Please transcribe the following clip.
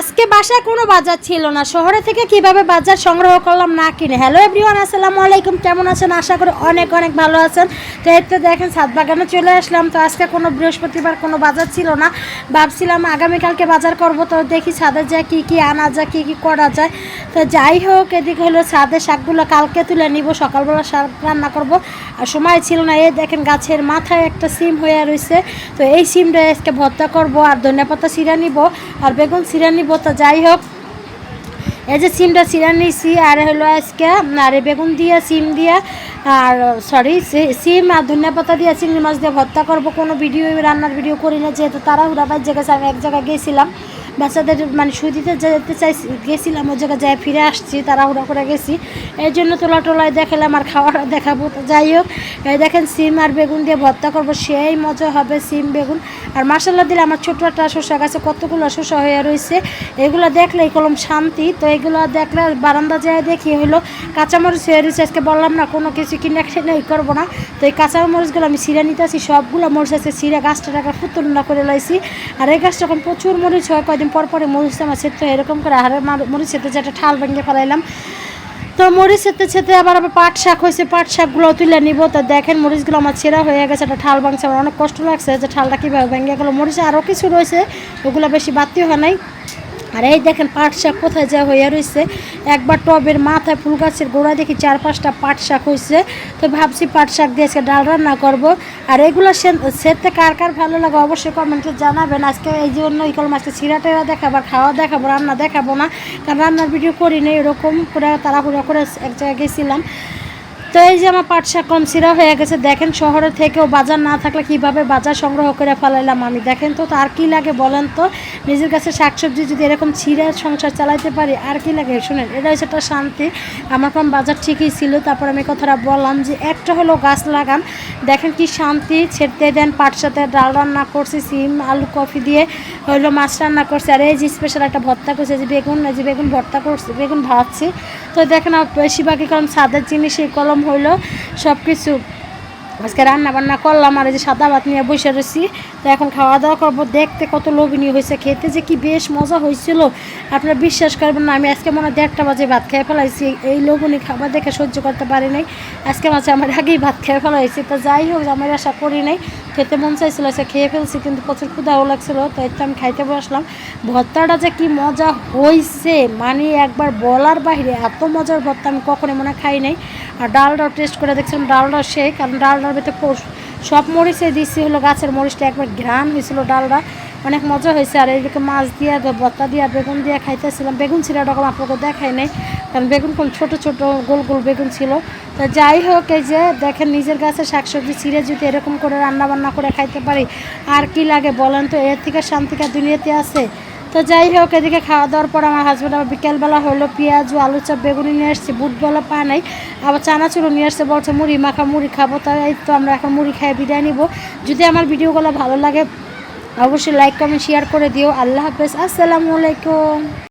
আজকে বাসায় কোনো বাজার ছিল না। শহরে থেকে কীভাবে বাজার সংগ্রহ করলাম না কিনে। হ্যালো এভরিওয়ান আসসালামু আলাইকুম। কেমন আছেন? আশা করি অনেক অনেক ভালো আছেন। তো এই তো দেখেন সাত বাগানে চলে আসলাম। তো আজকে কোনো বৃহস্পতিবার কোনো বাজার ছিল না। ভাবছিলাম আগামীকালকে বাজার করব। তো দেখি ছাদে যায় কী কী আনা যায়, কী কী করা যায়। তো যাই হোক, এদিকে হলো ছাদের শাকগুলো কালকে তুলে নিব। সকালবেলা শাক রান্না করব। আর সময় ছিল না। এই দেখেন, গাছের মাথায় একটা সিম হয়ে রয়েছে তো এই সিমটা আজকে ভর্তা করব। আর ধনিয়া পাতা সিরা নিব। আর বেগুন সিরা নিব। তো যাই হোক। এই যে সিমটা সিরা নিয়েছি, আর হলো আজকে, আর বেগুন দিয়ে, সিম দিয়ে, আর সরি সিম আর ধনিয়া পাতা দিয়ে, চিংড়ি মাছ দিয়ে ভর্তা করব। কোনো ভিডিও রান্নার ভিডিও করি না, যেহেতু তারা হুড়াবাই জায়গায় আমি এক জায়গায় গেছিলাম। বাচ্চাদের মানে সুদিতে যেতে চাই গেছিলাম ওই জায়গায় যাই ফিরে আসছি তারা হুড়া করে গেছি। এই জন্য তোলা টোলায় দেখালাম আর খাওয়াটা দেখাবো। যাই হোক, এই দেখেন সিম আর বেগুন দিয়ে ভর্তা করব, সেই মজা হবে সিম, বেগুন। আর মশলা দিলে আমার ছোটো একটা শসা গাছে কতগুলো শসা হয়ে রয়েছে এগুলো দেখলে এই কলম শান্তি। তো এগুলো দেখলে বারান্দা যায় দেখি হলো কাঁচামরিচ হয়ে রয়েছে আজকে বললাম না, কোনো কিছু কিনে এই করব না। তো এই কাঁচামরিচগুলো আমি সিরা নিতে আসি, সবগুলো মরিচ আছে সিরা গাছটা টাকা ফুতুলনা করে লাইছি। আর এই গাছটা যখন প্রচুর মরিচ হয়, কয়দিন পর পরে মরিচ আমার সেদ্ধ এরকম করে আহারে মরিচ সেতে যে একটা ঠাল ভেঙে ফেলাইলাম। তো মরিচ খেতে সেতে আবার আবার পাট শাক হয়েছে, পাট শাকগুলো তুলে নিব। তো দেখেন মরিচগুলো আমার ছেঁড়া হয়ে গেছে, একটা ঠাল ভাঙছে। আমার অনেক কষ্ট লাগছে যে ঠালটা কীভাবে ভেঙে গেলো। মরিচ আরও কিছু রয়েছে, ওগুলো বেশি বাড়তি হয় নাই। আর এই দেখেন পাট শাক কোথায় যা হয়ে রয়েছে একবার টবের মাথায় ফুল গাছের গোড়া দেখি চার পাঁচটা পাট শাক হয়েছে তো ভাবছি পাট শাক দিয়ে আজকে ডাল রান্না করব। আর এগুলো সেতে কার কার ভালো লাগে অবশ্যই কমেন্টে জানাবেন। আজকে এই জন্য এই কলম আজকে ছিঁড়া টেরা দেখাবো খাওয়া দেখাবো, রান্না দেখাবো না। কারণ রান্নার ভিডিও করি না এরকম করে তাড়াহুড়া করে এক জায়গায় গেছিলাম। তো এই যে আমার পাট শাক কমসিরা হয়ে গেছে, দেখেন শহরে থেকেও বাজার না থাকলে কীভাবে বাজার সংগ্রহ করে ফেলাইলাম আমি? দেখেন তো আর কি লাগে বলেন তো? নিজের কাছে শাকসবজি যদি এরকম ছিঁড়ে সংসার চালাইতে পারি, আর কি লাগে? শুনেন এটা হচ্ছে একটা শান্তি। আমার কম বাজার ঠিকই ছিল, তারপর আমি কথাটা বললাম যে একটা হলো গাছ লাগান দেখেন কি শান্তি, ছেড়তে দেন, পাট সাথে ডাল রান্না করছি, সিম, আলু, কফি দিয়ে হইল মাছ রান্না করছি। আর এই যে স্পেশাল একটা ভর্তা করছে যে বেগুন, এই যে বেগুন ভর্তা করছি, বেগুন ভাজছি। তো দেখেন বেশিরভাগই কলম সাদের জিনিস, এই কলম হইল সব কিছু আজকে রান্না বান্না করলাম আর এই যে সাদা ভাত নিয়ে বসে রয়েছি। তো এখন খাওয়া দাওয়া করব। দেখতে কত লোভনীয় হয়েছে খেতে যে কি বেশ মজা হয়েছিল। আপনারা বিশ্বাস করবেন না, আমি আজকে মনে হয় দেড়টা বাজে ভাত খেয়ে ফেলাইছি। এই লোভনী খাবার দেখে সহ্য করতে পারি নাই। আজকে মাঝে আমার আগেই ভাত খেয়ে ফেলাইছি। তো যাই হোক আমার আশা করি নাই। খেতে মন চাইছিলো সে খেয়ে ফেলছি, কিন্তু প্রচুর ক্ষুদাও লাগছিল, তো তো আমি খাইতে বসলাম। ভর্তাটা যে কি মজা হয়েছে মানে একবার বলার বাইরে এত মজার ভর্তা আমি কখনো মনে খাই নাই। আর ডালটাও টেস্ট করে দেখছিলাম, ডালটা শেখ, কারণ ডালটার ভেতরে সব মরিচে দিচ্ছি হলো গাছের মরিচটা একবার ঘ্রাণ হয়েছিল ডালটা। অনেক মজা হয়েছে। আর এইদিকে মাছ দিয়ে ভর্তা দিয়ে বেগুন দিয়ে খাইতেছিলাম। বেগুন ছিল ওরকম আপনাকে দেখাই নাই, কারণ বেগুন কোন ছোটো ছোটো, গোল গোল বেগুন ছিল। তো যাই হোক, এই যে দেখেন নিজের গাছে শাকসবজি ছিঁড়ে যদি এরকম করে রান্না বান্না করে খাইতে পারি, আর কি লাগে বলেন তো? এর থেকে শান্তিকা দুনিয়াতে আছে? তো যাই হোক, এদিকে খাওয়া দাওয়ার পর আমার হাজব্যান্ড আবার বিকেলবেলা হলো, পেঁয়াজ আলু চাপ বেগুনি নিয়ে আসছে, বুটবেলা পা নাই, আবার চানাচুরও নিয়ে আসছে, বলছে মুড়ি মাখা মুড়ি খাব। তাই তো আমরা এখন মুড়ি খাই বিদায় নিব। যদি আমার ভিডিওগুলো ভালো লাগে অবশ্যই লাইক কমেন্ট শেয়ার করে দিও। আল্লাহ হাফেজ। আসসালামু আলাইকুম।